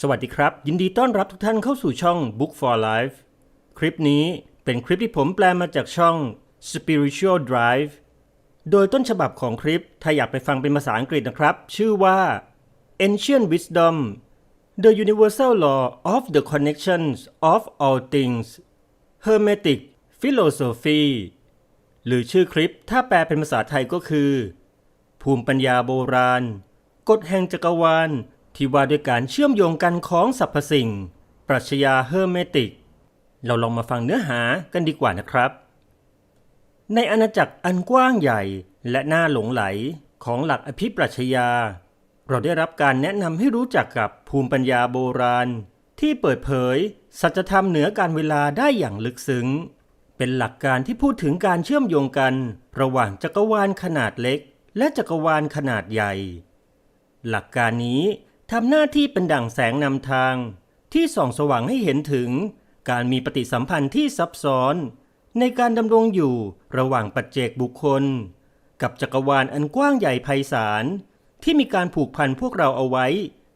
สวัสดีครับ ยินดีต้อนรับทุกท่านเข้าสู่ช่อง Book for Life คลิปนี้เป็นคลิปที่ผมแปลมาจากช่อง Spiritual Drive โดยต้นฉบับของคลิป ถ้าอยากไปฟังเป็นภาษาอังกฤษนะครับ ชื่อว่า Ancient Wisdom The Universal Law of the Connections of All Things Hermetic Philosophy หรือชื่อคลิปถ้าแปลเป็นภาษาไทยก็คือ ภูมิปัญญาโบราณ กฎแห่งจักรวาล ที่ว่าด้วยการเชื่อมโยงกันของสรรพสิ่ง ปรัชญาเฮอร์เมติก เราลองมาฟังเนื้อหากันดีกว่านะครับ ในอาณาจักรอันกว้างใหญ่และน่าหลงไหลของหลักอภิปรัชญา เราได้รับการแนะนำให้รู้จักกับภูมิปัญญาโบราณ ที่เปิดเผย สัจธรรมเหนือการเวลาได้อย่างลึกซึ้ง เป็นหลักการที่พูดถึงการเชื่อมโยงกัน ระหว่างจักรวาลขนาดเล็ก และจักรวาลขนาดใหญ่ หลักการนี้ ทำหน้าที่เป็นดั่งแสงนำทาง ที่ส่องสว่างให้เห็นถึง การมีปฏิสัมพันธ์ที่ซับซ้อน ในการดำรงอยู่ระหว่างปัจเจกบุคคล กับจักรวาลอันกว้างใหญ่ไพศาลที่มีการผูกพันพวกเราเอาไว้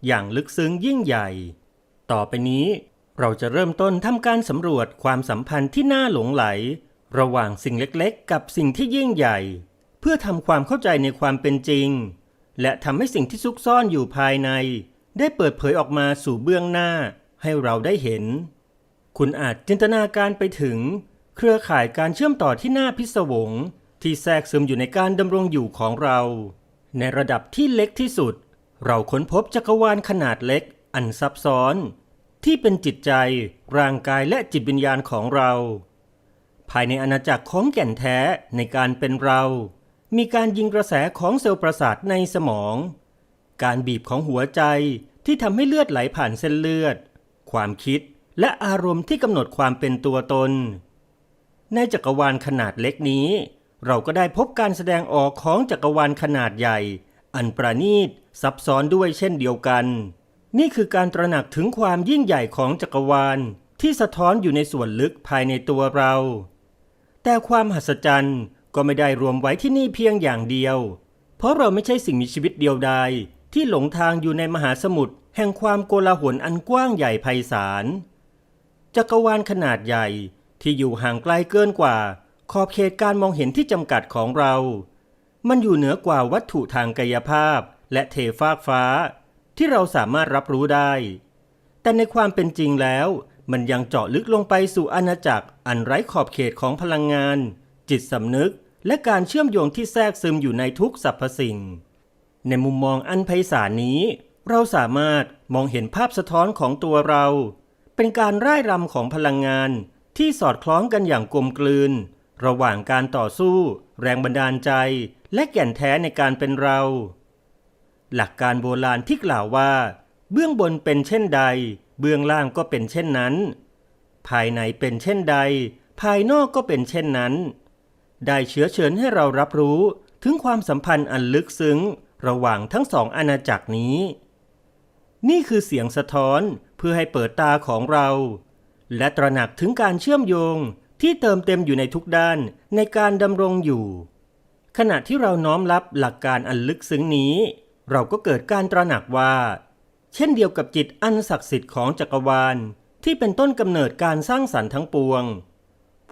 อย่างลึกซึ้งยิ่งใหญ่ ต่อไปนี้เราจะเริ่มต้นทำการสำรวจความสัมพันธ์ที่น่าหลงไหล ระหว่างสิ่งเล็กๆ กับสิ่งที่ยิ่งใหญ่ เพื่อทำความเข้าใจในความเป็นจริง และทำให้สิ่งที่ซุกซ่อนอยู่ภายใน ได้เปิดเผยออกมาสู่เบื้องหน้าให้เราได้เห็น คุณอาจจินตนาการไปถึง เครือข่ายการเชื่อมต่อที่น่าพิศวง ที่แทรกซึมอยู่ในการดำรงอยู่ของเรา ในระดับที่เล็กที่สุด เราค้นพบจักรวาลขนาดเล็ก อันซับซ้อน ที่เป็นจิตใจ ร่างกายและจิตวิญญาณของเรา ภายในอาณาจักรของแก่นแท้ในการเป็นเรา มีการยิงกระแสของเซลล์ประสาทในสมอง การบีบของหัวใจที่ทำให้เลือดไหลผ่านเส้นเลือด ความคิดและอารมณ์ที่กำหนดความเป็นตัวตน ในจักรวาลขนาดเล็กนี้ เราก็ได้พบการแสดงออกของจักรวาลขนาดใหญ่ อันประณีตซับซ้อนด้วยเช่นเดียวกัน นี่คือการตระหนักถึงความยิ่งใหญ่ของจักรวาลที่สะท้อนอยู่ในส่วนลึกภายในตัวเรา แต่ความหัศจรรย์ ก็ไม่ได้รวมไว้ที่นี่เพียงอย่างเดียว เพราะเราไม่ใช่สิ่งมีชีวิตเดียวดายที่หลงทางอยู่ในมหาสมุทรแห่งความโกลาหลอันกว้างใหญ่ไพศาล จักรวาลขนาดใหญ่ที่อยู่ห่างไกลเกินกว่า ขอบเขตการมองเห็นที่จำกัดของเรา มันอยู่เหนือกว่าวัตถุทางกายภาพและเทฟากฟ้า ที่เราสามารถรับรู้ได้ แต่ในความเป็นจริงแล้ว มันยังเจาะลึกลงไปสู่อาณาจักรอันไร้ขอบเขตของพลังงาน จิตสำนึก และการเชื่อมโยงที่แทรกซึมอยู่ในทุกสรรพสิ่ง ในมุมมองอันไพศาลนี้ เราสามารถมองเห็นภาพสะท้อนของตัวเรา เป็นการร่ายรำของพลังงานที่สอดคล้องกันอย่างกลมกลืน ระหว่างการต่อสู้ แรงบันดาลใจ และแก่นแท้ในการเป็นเรา หลักการโบราณที่กล่าวว่า เบื้องบนเป็นเช่นใด เบื้องล่างก็เป็นเช่นนั้น ภายในเป็นเช่นใด ภายนอกก็เป็นเช่นนั้น ได้เชื้อเชิญให้เรารับรู้ถึงความสัมพันธ์อันลึกซึ้ง ระหว่างทั้งสองอาณาจักรนี้ นี่คือเสียงสะท้อนเพื่อให้เปิดตาของเรา และตระหนักถึงการเชื่อมโยงที่เติมเต็มอยู่ในทุกด้านในการดำรงอยู่ ขณะที่เราน้อมรับหลักการอันลึกซึ้งนี้ เราก็เกิดการตระหนักว่า เช่นเดียวกับจิตอันศักดิ์สิทธิ์ของจักรวาล ที่เป็นต้นกำเนิดการสร้างสรรค์ทั้งปวง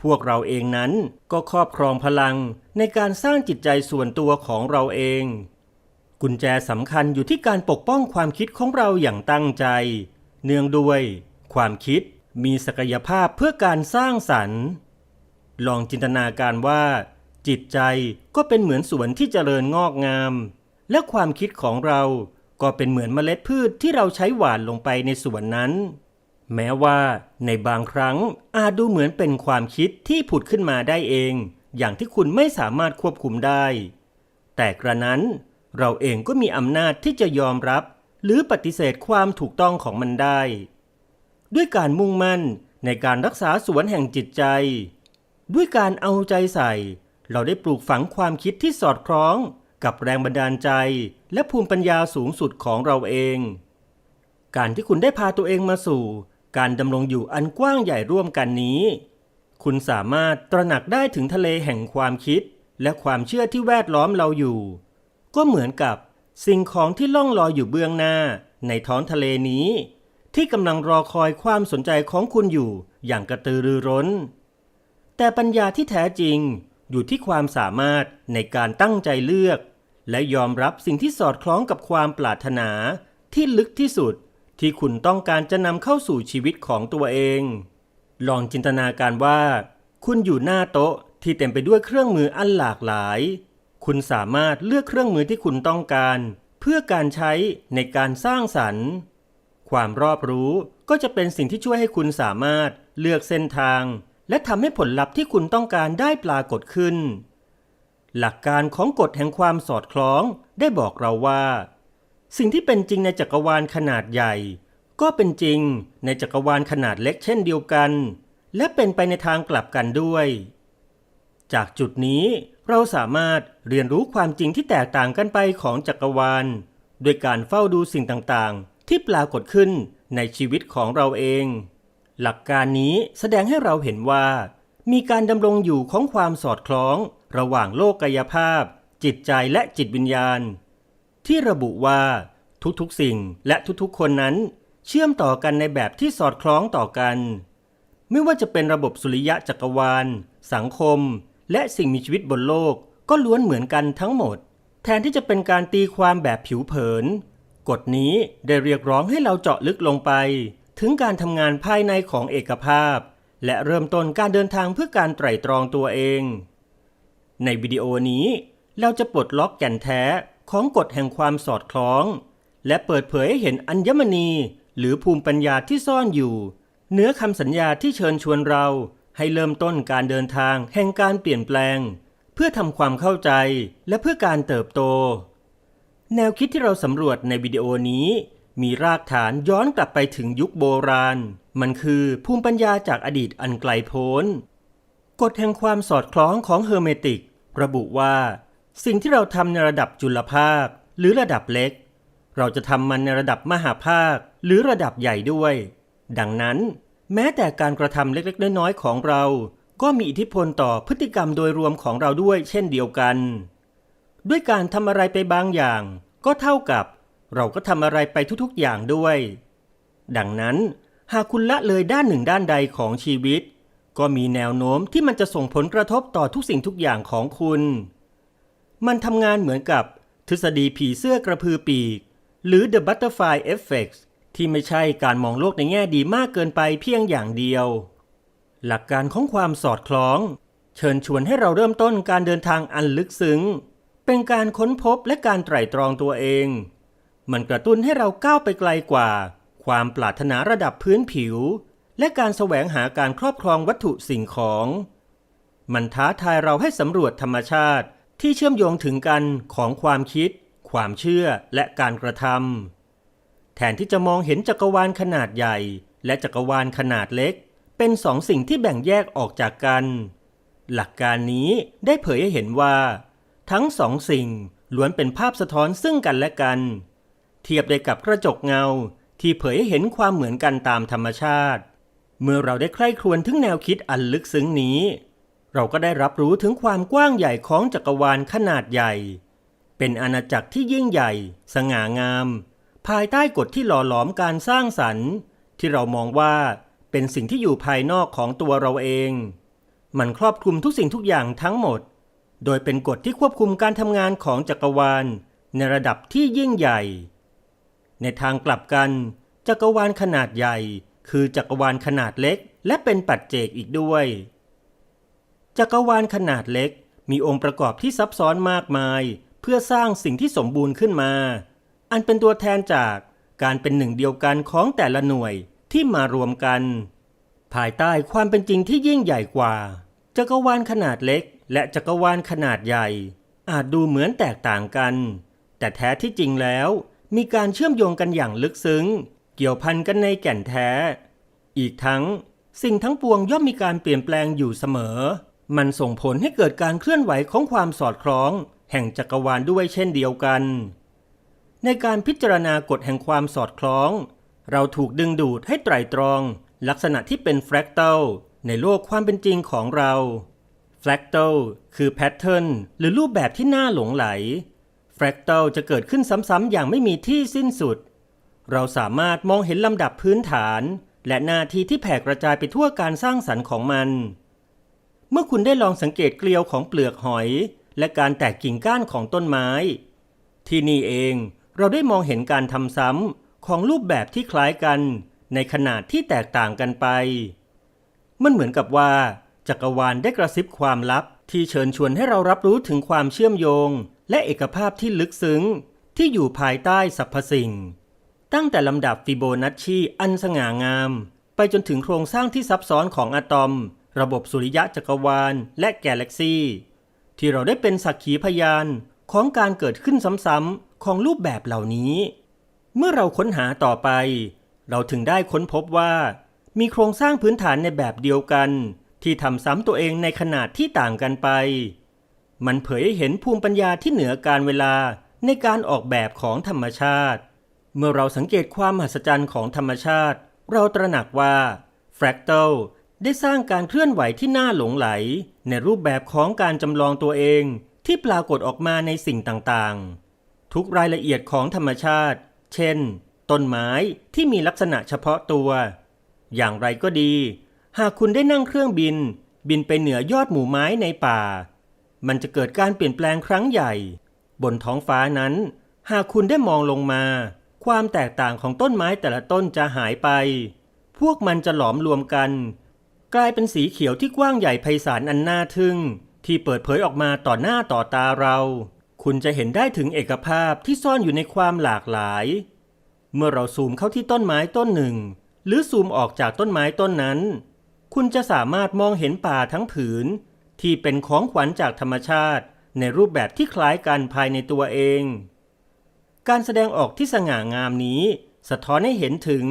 พวกเราเองนั้นก็ครอบครองพลังในการสร้างจิตใจส่วนตัวของเราเอง กุญแจสำคัญอยู่ที่การปกป้องความคิดของเราอย่างตั้งใจ เนื่องด้วย ความคิดมีศักยภาพเพื่อการสร้างสรรค์ ลองจินตนาการว่า จิตใจก็เป็นเหมือนสวนที่เจริญงอกงาม และความคิดของเราก็เป็นเหมือนเมล็ดพืชที่เราใช้หว่านลงไปในสวนนั้น แม้ว่าในบางครั้งอาจดูเหมือนเป็นความคิดที่ผุดขึ้นมาได้เอง อย่างที่คุณไม่สามารถควบคุมได้ แต่กระนั้นเราเองก็มีอำนาจที่จะยอมรับ หรือปฏิเสธความถูกต้องของมันได้ ด้วยการมุ่งมั่นในการรักษาสวนแห่งจิตใจ ด้วยการเอาใจใส่ เราได้ปลูกฝังความคิดที่สอดคล้องกับแรงบันดาลใจ และภูมิปัญญาสูงสุดของเราเอง การที่คุณได้พาตัวเองมาสู่ การดำรงอยู่อันกว้างใหญ่ร่วมกันนี้ คุณสามารถตระหนักได้ถึงทะเลแห่งความคิด และความเชื่อที่แวดล้อมเราอยู่ ก็เหมือนกับสิ่งของที่ล่องลอยอยู่เบื้องหน้า ในท้องทะเลนี้ ที่กำลังรอคอยความสนใจของคุณอยู่อย่างกระตือรือร้น แต่ปัญญาที่แท้จริงอยู่ที่ความสามารถในการตั้งใจเลือก และยอมรับสิ่งที่สอดคล้องกับความปรารถนาที่ลึกที่สุด ที่คุณต้องการจะนำเข้าสู่ชีวิตของตัวเอง ลองจินตนาการว่า คุณอยู่หน้าโต๊ะที่เต็มไปด้วยเครื่องมืออันหลากหลาย คุณสามารถเลือกเครื่องมือที่คุณต้องการ เพื่อการใช้ในการสร้างสรรค์ ความรอบรู้ก็จะเป็นสิ่งที่ช่วยให้คุณสามารถเลือกเส้นทาง และทำให้ผลลัพธ์ที่คุณต้องการได้ปรากฏขึ้น หลักการของกฎแห่งความสอดคล้องได้บอกเราว่า สิ่งที่เป็นจริงในจักรวาลขนาดใหญ่ ก็เป็นจริงในจักรวาลขนาดเล็กเช่นเดียวกัน และเป็นไปในทางกลับกันด้วย จากจุดนี้เราสามารถเรียนรู้ความจริงที่แตกต่างกันไปของจักรวาลด้วยการเฝ้าดูสิ่งต่างๆ ที่ปรากฏขึ้นในชีวิตของเราเอง หลักการนี้แสดงให้เราเห็นว่า มีการดำรงอยู่ของความสอดคล้อง ระหว่างโลกกายภาพ จิตใจและจิตวิญญาณ ที่ระบุว่าทุกๆสิ่งและทุกๆคนนั้น เชื่อมต่อกันในแบบที่สอดคล้องต่อกัน ไม่ว่าจะเป็นระบบสุริยะจักรวาล สังคม และสิ่งมีชีวิตบนโลกก็ล้วนเหมือนกันทั้งหมด แทนที่จะเป็นการตีความแบบผิวเผิน กฎนี้ได้เรียกร้องให้เราเจาะลึกลงไป ถึงการทำงานภายในของเอกภาพ และเริ่มต้นการเดินทางเพื่อการไตร่ตรองตัวเอง ในวิดีโอนี้เราจะปลดล็อกแก่นแท้ ของกฎแห่งความสอดคล้อง และเปิดเผยให้เห็นอัญมณี หรือภูมิปัญญาที่ซ่อนอยู่ เนื้อคำสัญญาที่เชิญชวนเราให้เริ่มต้นการเดินทางแห่งการเปลี่ยนแปลง เพื่อทำความเข้าใจและเพื่อการเติบโต แนวคิดที่เราสำรวจในวิดีโอนี้ มีรากฐานย้อนกลับไปถึงยุคโบราณ มันคือภูมิปัญญาจากอดีตอันไกลโพ้นกฎแห่งความสอดคล้องของเฮอร์เมติก ระบุว่า สิ่งที่เราทำในระดับจุลภาค หรือระดับเล็ก เราจะทำมันในระดับมหาภาค หรือระดับใหญ่ด้วย ดังนั้น แม้แต่การกระทำเล็กๆ น้อยๆของเรา ก็มีอิทธิพลต่อพฤติกรรมโดยรวมของเราด้วย เช่นเดียวกัน ด้วยการทำอะไรไปบางอย่าง ก็เท่ากับ เราก็ทำอะไรไปทุกๆอย่างด้วย ดังนั้น หากคุณละเลยด้านหนึ่งด้านใดของชีวิต ก็มีแนวโน้มที่มันจะส่งผลกระทบต่อทุกสิ่งทุกอย่างของคุณ มันทำงานเหมือนกับทฤษฎีผีเสื้อกระพือปีก หรือ The Butterfly Effect ที่ไม่ใช่การมองโลกในแง่ดีมากเกินไปเพียงอย่างเดียว หลักการของความสอดคล้อง เชิญชวนให้เราเริ่มต้นการเดินทางอันลึกซึ้ง เป็นการค้นพบและการไตร่ตรองตัวเอง มันกระตุ้นให้เราก้าวไปไกลกว่า ความปรารถนาระดับพื้นผิว และการแสวงหาการครอบครองวัตถุสิ่งของ มันท้าทายเราให้สำรวจธรรมชาติ ที่เชื่อมโยงถึงกันของความคิด ความเชื่อและการกระทำแทนที่จะมองเห็นจักรวาลขนาดใหญ่ และจักรวาลขนาดเล็ก เป็นสองสิ่งที่แบ่งแยกออกจากกัน หลักการนี้ได้เผยให้เห็นว่า ทั้งสองสิ่งล้วนเป็นภาพสะท้อนซึ่งกันและกัน เทียบได้กับกระจกเงาที่เผยให้เห็นความเหมือนกันตามธรรมชาติ เมื่อเราได้ใคร่ครวญถึงแนวคิดอันลึกซึ้งนี้ เราก็ได้รับรู้ถึงความกว้างใหญ่ของจักรวาลขนาดใหญ่ เป็นอาณาจักรที่ยิ่งใหญ่ สง่างาม ภายใต้กฎที่หล่อหลอมการสร้างสรรค์ ที่เรามองว่าเป็นสิ่งที่อยู่ภายนอกของตัวเราเอง มันครอบคลุมทุกสิ่งทุกอย่างทั้งหมด โดยเป็นกฎที่ควบคุมการทำงานของจักรวาล ในระดับที่ยิ่งใหญ่ ในทางกลับกัน จักรวาลขนาดใหญ่ คือจักรวาลขนาดเล็ก และเป็นปัจเจกอีกด้วย จักรวาลขนาดเล็ก มีองค์ประกอบที่ซับซ้อนมากมาย เพื่อสร้างสิ่งที่สมบูรณ์ขึ้นมา อันเป็นตัวแทนจากการเป็นหนึ่งเดียวกันของแต่ละหน่วยที่มารวมกัน ภายใต้ความเป็นจริงที่ยิ่งใหญ่กว่า จักรวาลขนาดเล็ก และจักรวาลขนาดใหญ่ อาจดูเหมือนแตกต่างกัน แต่แท้ที่จริงแล้ว มีการเชื่อมโยงกันอย่างลึกซึ้ง เกี่ยวพันกันในแก่นแท้ อีกทั้ง สิ่งทั้งปวงย่อมมีการเปลี่ยนแปลงอยู่เสมอ มันส่งผลให้เกิดการเคลื่อนไหวของความสอดคล้อง แห่งจักรวาลด้วยเช่นเดียวกัน ในการพิจารณากฎแห่งความสอดคล้อง เราถูกดึงดูดให้ไตรตรอง ลักษณะที่เป็นแฟรกตัลในโลกความเป็นจริงของเราแฟรกตัลคือแพทเทิร์นหรือรูปแบบที่น่าหลงไหลแฟรกตัลจะเกิดขึ้นซ้ำๆอย่างไม่มีที่สิ้นสุด เราสามารถมองเห็นลำดับพื้นฐาน และหน้าที่ที่แผ่กระจายไปทั่วการสร้างสรรค์ของมัน เมื่อคุณได้ลองสังเกตเกลียวของเปลือกหอย และการแตกกิ่งก้านของต้นไม้ ที่นี่เองเราได้มองเห็นการทำซ้ำของรูปแบบที่คล้ายกัน ในขนาดที่แตกต่างกันไป มันเหมือนกับว่า จักรวาลได้กระซิบความลับที่เชิญชวนให้เรารับรู้ถึงความเชื่อมโยง และเอกภาพที่ลึกซึ้ง ที่อยู่ภายใต้สรรพสิ่ง ตั้งแต่ลำดับฟิโบนัชชีอันสง่างาม ไปจนถึงโครงสร้างที่ซับซ้อนของอะตอม ระบบสุริยะจักรวาล และแกาแล็กซีที่เราได้เป็นสักขีพยานของการเกิดขึ้นซ้ำๆของรูปแบบเหล่านี้ เมื่อเราค้นหาต่อไป เราถึงได้ค้นพบว่า มีโครงสร้างพื้นฐานในแบบเดียวกัน ที่ทำซ้ำตัวเองในขนาดที่ต่างกันไป มันเผยให้เห็นภูมิปัญญาที่เหนือการเวลาในการออกแบบของธรรมชาติ เมื่อเราสังเกตความมหัศจรรย์ของธรรมชาติ เราตระหนักว่าแฟรกตล ได้สร้างการเคลื่อนไหวที่น่าหลงไหล ในรูปแบบของการจำลองตัวเองที่ปรากฏออกมาในสิ่งต่างๆ ทุกรายละเอียดของธรรมชาติ เช่น ต้นไม้ที่มีลักษณะเฉพาะตัว อย่างไรก็ดี หากคุณได้นั่งเครื่องบิน บินไปเหนือยอดหมู่ไม้ในป่า มันจะเกิดการเปลี่ยนแปลงครั้งใหญ่ บนท้องฟ้านั้น หากคุณได้มองลงมา ความแตกต่างของต้นไม้แต่ละต้นจะหายไป พวกมันจะหลอมรวมกัน กลายเป็นสีเขียวที่กว้างใหญ่ไพศาลอันน่าทึ่ง ที่เปิดเผยออกมาต่อหน้าต่อตาเรา คุณจะเห็นได้ถึงเอกภาพที่ซ่อนอยู่ในความหลากหลาย เมื่อเราซูมเข้าที่ต้นไม้ต้นหนึ่ง หรือซูมออกจากต้นไม้ต้นนั้น คุณจะสามารถมองเห็นป่าทั้งผืน ที่เป็นของขวัญจากธรรมชาติ ในรูปแบบที่คล้ายกันภายในตัวเอง การแสดงออกที่สง่างามนี้ สะท้อนให้เห็นถึง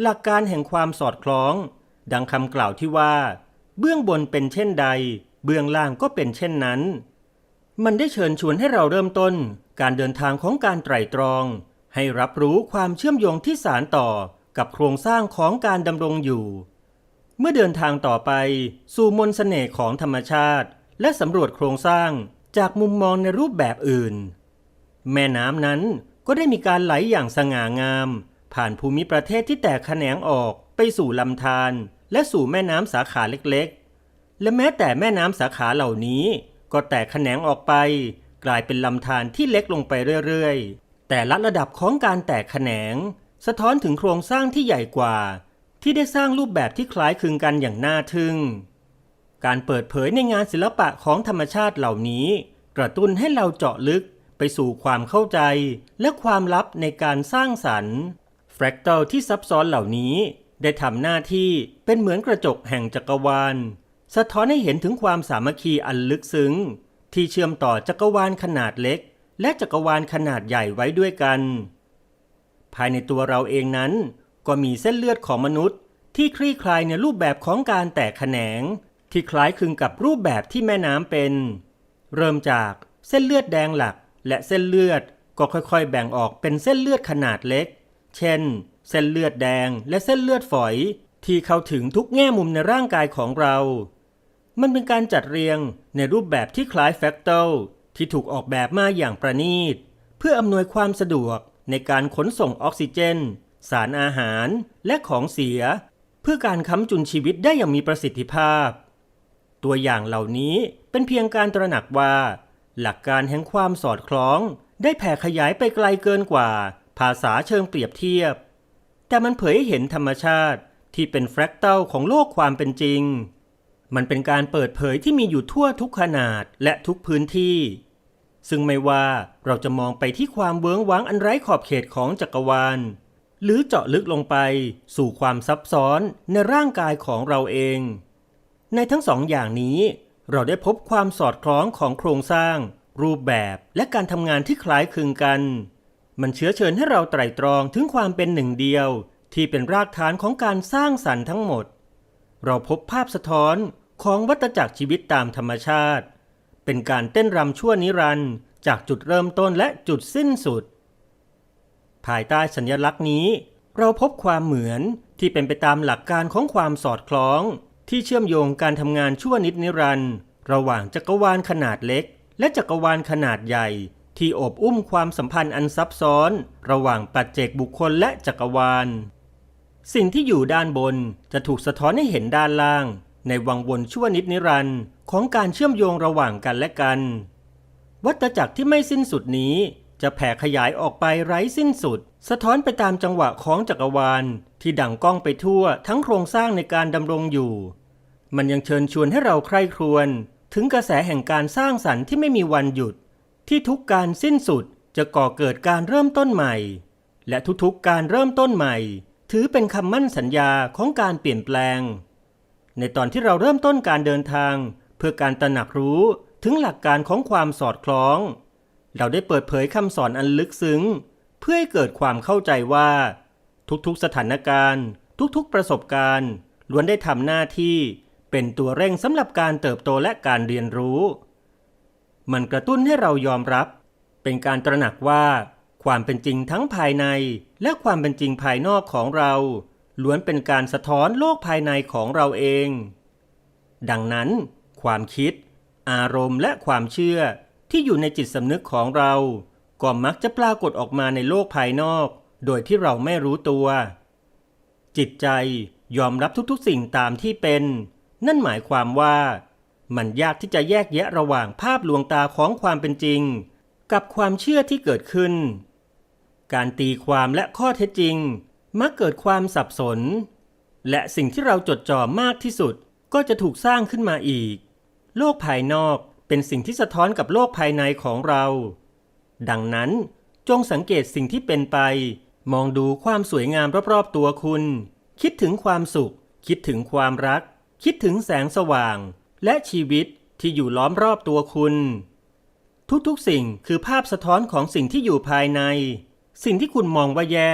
หลักการแห่งความสอดคล้อง ดังคำกล่าวที่ว่า เบื้องบนเป็นเช่นใด เบื้องล่างก็เป็นเช่นนั้น มันได้เชิญชวนให้เราเริ่มต้น การเดินทางของการไตร่ตรอง ให้รับรู้ความเชื่อมโยงที่สารต่อกับโครงสร้างของการดำรงอยู่ เมื่อเดินทางต่อไป สู่มนต์เสน่ห์ของธรรมชาติ และสำรวจโครงสร้างจากมุมมองในรูปแบบอื่น แม่น้ำนั้นก็ได้มีการไหลอย่างสง่างาม ผ่านภูมิประเทศที่แตกแขนงออกไปสู่ลำธาร และสู่แม่น้ำสาขาเล็กๆ และแม้แต่แม่น้ำสาขาเหล่านี้ ก็แตกแขนงออกไป กลายเป็นลำธารที่เล็กลงไปเรื่อยๆ แต่ละระดับของการแตกแขนง สะท้อนถึงโครงสร้างที่ใหญ่กว่า ที่ได้สร้างรูปแบบที่คล้ายคลึงกันอย่างน่าทึ่ง การเปิดเผยในงานศิลปะของธรรมชาติเหล่านี้ กระตุ้นให้เราเจาะลึกไปสู่ความเข้าใจและความลับในการสร้างสรรค์แฟรกต a ลที่ซับซ้อนเหล่านี้ ได้ทำหน้าที่เป็นเหมือนกระจกแห่งจักรวาล สะท้อนให้เห็นถึงความสามัคคีอันลึกซึ้ง ที่เชื่อมต่อจักรวาลขนาดเล็ก และจักรวาลขนาดใหญ่ไว้ด้วยกัน ภายในตัวเราเองนั้น ก็มีเส้นเลือดของมนุษย์ ที่คลี่คลายในรูปแบบของการแตกแขนง ที่คล้ายคลึงกับรูปแบบที่แม่น้ำเป็น เริ่มจากเส้นเลือดแดงหลักและเส้นเลือดก็ค่อยๆ แบ่งออกเป็นเส้นเลือดขนาดเล็ก เช่น เส้นเลือดแดงและเส้นเลือดฝอยที่เข้าถึงทุกแง่มุมในร่างกายของเรา มันเป็นการจัดเรียงในรูปแบบที่คล้ายแฟกเตลที่ถูกออกแบบมาอย่างประณีต เพื่ออำนวยความสะดวกในการขนส่งออกซิเจน สารอาหารและของเสีย เพื่อการค้ำจุนชีวิตได้อย่างมีประสิทธิภาพ ตัวอย่างเหล่านี้เป็นเพียงการตระหนักว่า หลักการแห่งความสอดคล้อง ได้แผ่ขยายไปไกลเกินกว่า ภาษาเชิงเปรียบเทียบ แต่มันเผยให้เห็นธรรมชาติที่เป็นแฟรกเตลของโลกความเป็นจริง มันเป็นการเปิดเผยที่มีอยู่ทั่วทุกขนาดและทุกพื้นที่ ซึ่งไม่ว่าเราจะมองไปที่ความเวิ้งว้างอันไร้ขอบเขตของจักรวาล หรือเจาะลึกลงไปสู่ความซับซ้อนในร่างกายของเราเอง ในทั้งสองอย่างนี้เราได้พบความสอดคล้องของโครงสร้าง รูปแบบและการทำงานที่คล้ายคลึงกัน มันเชื้อเชิญให้เราไตร่ตรองถึงความเป็นหนึ่งเดียว ที่เป็นรากฐานของการสร้างสรรค์ทั้งหมด เราพบภาพสะท้อนของวัฏจักรชีวิตตามธรรมชาติ เป็นการเต้นรำชั่วนิรันด์จากจุดเริ่มต้นและจุดสิ้นสุด ภายใต้สัญลักษณ์นี้ เราพบความเหมือนที่เป็นไปตามหลักการของความสอดคล้อง ที่เชื่อมโยงการทำงานชั่วนิดนิรันด์ระหว่างจักรวาลขนาดเล็ก และจักรวาลขนาดใหญ่ ที่อบอุ้มความสัมพันธ์อันซับซ้อน ระหว่างปัจเจกบุคคลและจักรวาล สิ่งที่อยู่ด้านบนจะถูกสะท้อนให้เห็นด้านล่าง ในวังวนชั่วนิดนิรันด์ของการเชื่อมโยงระหว่างกันและกัน วัฏจักรที่ไม่สิ้นสุดนี้จะแผ่ขยายออกไปไร้สิ้นสุด สะท้อนไปตามจังหวะของจักรวาล ที่ดังก้องไปทั่วทั้งโครงสร้างในการดำรงอยู่ มันยังเชิญชวนให้เราใคร่ครวญถึงกระแสแห่งการสร้างสรรค์ที่ไม่มีวันหยุด ที่ทุกการสิ้นสุดจะก่อเกิดการเริ่มต้นใหม่ และทุกๆการเริ่มต้นใหม่ ถือเป็นคำมั่นสัญญาของการเปลี่ยนแปลง ในตอนที่เราเริ่มต้นการเดินทาง เพื่อการตระหนักรู้ถึงหลักการของความสอดคล้อง เราได้เปิดเผยคำสอนอันลึกซึ้ง เพื่อให้เกิดความเข้าใจว่า ทุกๆสถานการณ์ ทุกๆประสบการณ์ล้วนได้ทำหน้าที่เป็นตัวเร่งสำหรับการเติบโตและการเรียนรู้ มันกระตุ้นให้เรายอมรับ เป็นการตระหนักว่า ความเป็นจริงทั้งภายในและความเป็นจริงภายนอกของเรา ล้วนเป็นการสะท้อนโลกภายในของเราเอง ดังนั้น ความคิด อารมณ์และความเชื่อที่อยู่ในจิตสำนึกของเรา ก็มักจะปรากฏออกมาในโลกภายนอก โดยที่เราไม่รู้ตัว จิตใจยอมรับทุกๆสิ่งตามที่เป็น นั่นหมายความว่า มันยากที่จะแยกแยะระหว่างภาพลวงตาของความเป็นจริง กับความเชื่อที่เกิดขึ้น การตีความและข้อเท็จจริง มักเกิดความสับสน และสิ่งที่เราจดจ่อมากที่สุดก็จะถูกสร้างขึ้นมาอีก โลกภายนอกเป็นสิ่งที่สะท้อนกับโลกภายในของเรา ดังนั้นจงสังเกตสิ่งที่เป็นไป มองดูความสวยงามรอบๆตัวคุณ คิดถึงความสุข คิดถึงความรัก คิดถึงแสงสว่าง และชีวิตที่อยู่ล้อมรอบตัวคุณ ทุกๆสิ่งคือภาพสะท้อนของสิ่งที่อยู่ภายใน สิ่งที่คุณมองว่าแย่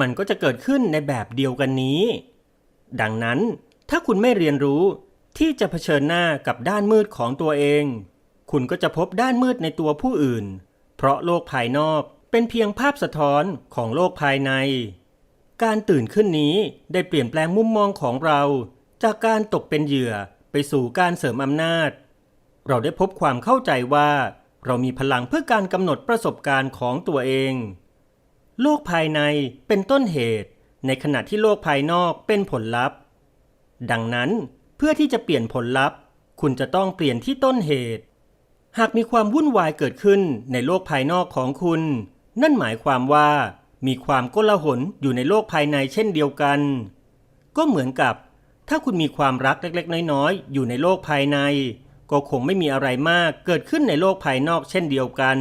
มันก็จะเกิดขึ้นในแบบเดียวกันนี้ ดังนั้นถ้าคุณไม่เรียนรู้ที่จะเผชิญหน้ากับด้านมืดของตัวเอง คุณก็จะพบด้านมืดในตัวผู้อื่น เพราะโลกภายนอกเป็นเพียงภาพสะท้อนของโลกภายใน การตื่นขึ้นนี้ได้เปลี่ยนแปลงมุมมองของเรา จากการตกเป็นเหยื่อ ไปสู่การเสริมอำนาจ เราได้พบความเข้าใจว่า เรามีพลังเพื่อการกำหนดประสบการณ์ของตัวเอง โลกภายในเป็นต้นเหตุ ในขณะที่โลกภายนอกเป็นผลลัพธ์ ดังนั้นเพื่อที่จะเปลี่ยนผลลัพธ์ คุณจะต้องเปลี่ยนที่ต้นเหตุ หากมีความวุ่นวายเกิดขึ้นในโลกภายนอกของคุณ นั่นหมายความว่ามีความโกลาหลอยู่ในโลกภายในเช่นเดียวกัน ก็เหมือนกับ ถ้าคุณมีความรักเล็กๆ น้อยๆ อยู่ในโลกภายใน ก็คงไม่มีอะไรมากเกิดขึ้นในโลกภายนอกเช่นเดียวกัน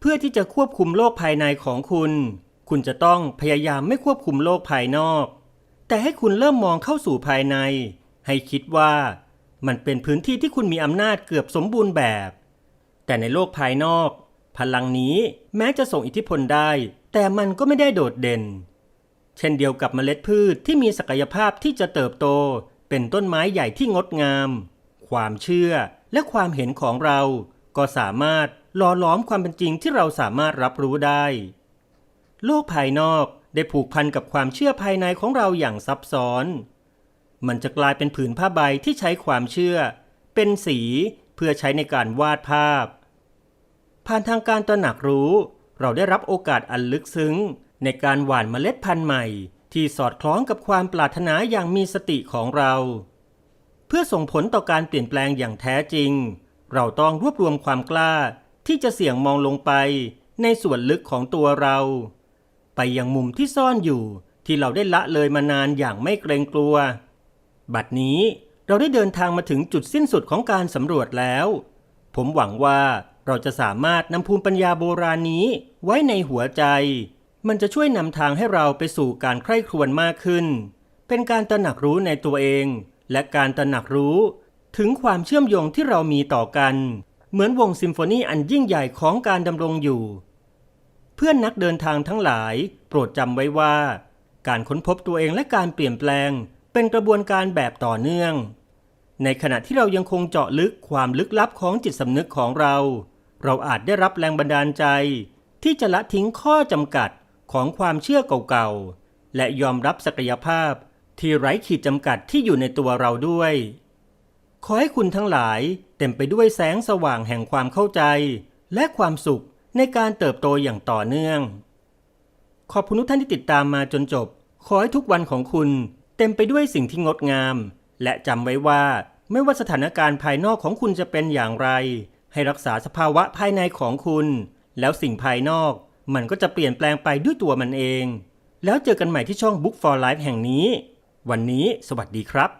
เพื่อที่จะควบคุมโลกภายในของคุณ คุณจะต้องพยายามไม่ควบคุมโลกภายนอก แต่ให้คุณเริ่มมองเข้าสู่ภายใน ให้คิดว่ามันเป็นพื้นที่ที่คุณมีอำนาจเกือบสมบูรณ์แบบ แต่ในโลกภายนอก พลังนี้แม้จะส่งอิทธิพลได้ แต่มันก็ไม่ได้โดดเด่น เช่นเดียวกับเมล็ดพืชที่มีศักยภาพที่จะเติบโต เป็นต้นไม้ใหญ่ที่งดงาม ความเชื่อและความเห็นของเรา ก็สามารถหล่อหลอมความเป็นจริงที่เราสามารถรับรู้ได้ โลกภายนอกได้ผูกพันกับความเชื่อภายในของเราอย่างซับซ้อน มันจะกลายเป็นผืนผ้าใบที่ใช้ความเชื่อ เป็นสีเพื่อใช้ในการวาดภาพ ผ่านทางการตระหนักรู้ เราได้รับโอกาสอันลึกซึ้ง ในการหว่านเมล็ดพันธุ์ใหม่ ที่สอดคล้องกับความปรารถนาอย่างมีสติของเรา เพื่อส่งผลต่อการเปลี่ยนแปลงอย่างแท้จริง เราต้องรวบรวมความกล้าที่จะเสี่ยงมองลงไปในส่วนลึกของตัวเรา ไปยังมุมที่ซ่อนอยู่ที่เราได้ละเลยมานานอย่างไม่เกรงกลัว บัดนี้เราได้เดินทางมาถึงจุดสิ้นสุดของการสำรวจแล้ว ผมหวังว่าเราจะสามารถนำภูมิปัญญาโบราณนี้ไว้ในหัวใจ มันจะช่วยนำทางให้เราไปสู่การใคร่ครวญมากขึ้น เป็นการตระหนักรู้ในตัวเอง และการตระหนักรู้ ถึงความเชื่อมโยงที่เรามีต่อกัน เหมือนวงซิมโฟนีอันยิ่งใหญ่ของการดำรงอยู่ เพื่อนนักเดินทางทั้งหลาย โปรดจำไว้ว่า การค้นพบตัวเองและการเปลี่ยนแปลง เป็นกระบวนการแบบต่อเนื่อง ในขณะที่เรายังคงเจาะลึกความลึกลับของจิตสำนึกของเรา เราอาจได้รับแรงบันดาลใจ ที่จะละทิ้งข้อจำกัด ของความเชื่อเก่าๆ และยอมรับศักยภาพที่ไร้ขีดจำกัดที่อยู่ในตัวเราด้วย ขอให้คุณทั้งหลายเต็มไปด้วยแสงสว่างแห่งความเข้าใจ และความสุขในการเติบโตอย่างต่อเนื่อง ขอบคุณทุกท่านที่ติดตามมาจนจบ ขอให้ทุกวันของคุณเต็มไปด้วยสิ่งที่งดงาม และจำไว้ว่าไม่ว่าสถานการณ์ภายนอกของคุณจะเป็นอย่างไร ให้รักษาสภาวะภายในของคุณ แล้วสิ่งภายนอก มันก็จะเปลี่ยนแปลงไปด้วยตัวมันเอง แล้วเจอกันใหม่ที่ช่อง Book for Life แห่งนี้ วันนี้สวัสดีครับ